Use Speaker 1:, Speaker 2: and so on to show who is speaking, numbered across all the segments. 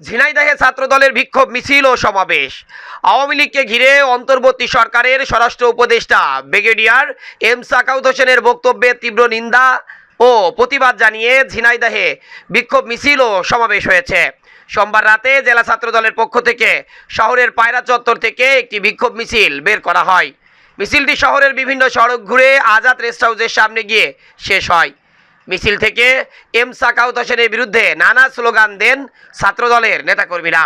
Speaker 1: ঝিনাইদহে ছাত্রদলের বিক্ষোভ মিছিল ও সমাবেশ। আওয়ামী লীগকে ঘিরে অন্তর্বর্তী সরকারের স্বরাষ্ট্র উপদেষ্টা ব্রিগেডিয়ার এম সাকাউত হোসেনের বক্তব্যে তীব্র নিন্দা ও প্রতিবাদ জানিয়ে ঝিনাইদহে বিক্ষোভ মিছিল ও সমাবেশ হয়েছে। সোমবার রাতে জেলা ছাত্রদলের পক্ষ থেকে শহরের পায়রা চত্বর থেকে একটি বিক্ষোভ মিছিল বের করা হয়। মিছিলটি শহরের বিভিন্ন সড়ক ঘুরে আজাদ রেস্ট হাউসের সামনে গিয়ে শেষ হয়। মিছিল থেকে এম সাকাউত হোসেনের বিরুদ্ধে নানা স্লোগান দেন ছাত্রদলের নেতাকর্মীরা।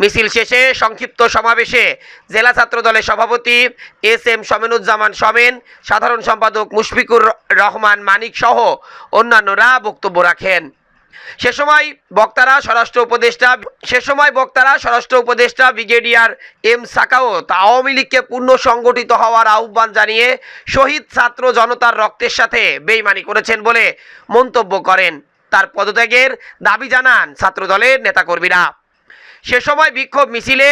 Speaker 1: মিছিল শেষে সংক্ষিপ্ত সমাবেশে জেলা ছাত্র দলের সভাপতি এস এম সমেনুজ্জামান সমেন, সাধারণ সম্পাদক মুশফিকুর রহমান মানিক সহ অন্যান্যরা বক্তব্য রাখেন। সে সময় বক্তারা, স্বরাষ্ট্র উপদেষ্টা, সে সময় বক্তারা, স্বরাষ্ট্র উপদেষ্টা, ব্রিগেডিয়ার এম সাকাওত আওয়ামী লীগকে পূর্ণ সংগঠিত হওয়ার আহ্বান জানিয়ে শহীদ ছাত্র জনতার রক্তের সাথে বেইমানি করেছেন বলে মন্তব্য করেন। তার পদত্যাগের দাবি জানান ছাত্রদলের নেতাকর্মীরা। সে সময় বিক্ষোভ মিছিলে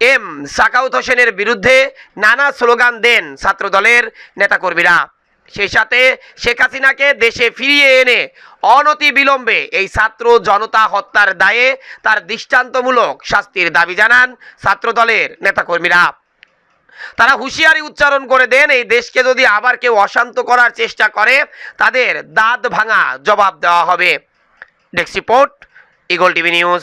Speaker 1: এম সাকাউত হোসেনের বিরুদ্ধে নানা স্লোগান দেন ছাত্রদলের নেতাকর্মীরা। সেই সাথে শেখ হাসিনাকে দেশে ফিরিয়ে এনে অনতি বিলম্বে এই ছাত্র জনতা হত্যার দায়ে তার দৃষ্টান্তমূলক শাস্তির দাবি জানান ছাত্র দলের নেতাকর্মীরা। তারা হুঁশিয়ারি উচ্চারণ করে দেন, এই দেশকে যদি আবার কেউ অশান্ত করার চেষ্টা করে, তাদের দাঁত ভাঙা জবাব দেওয়া হবে। Desk report, Eagle TV news.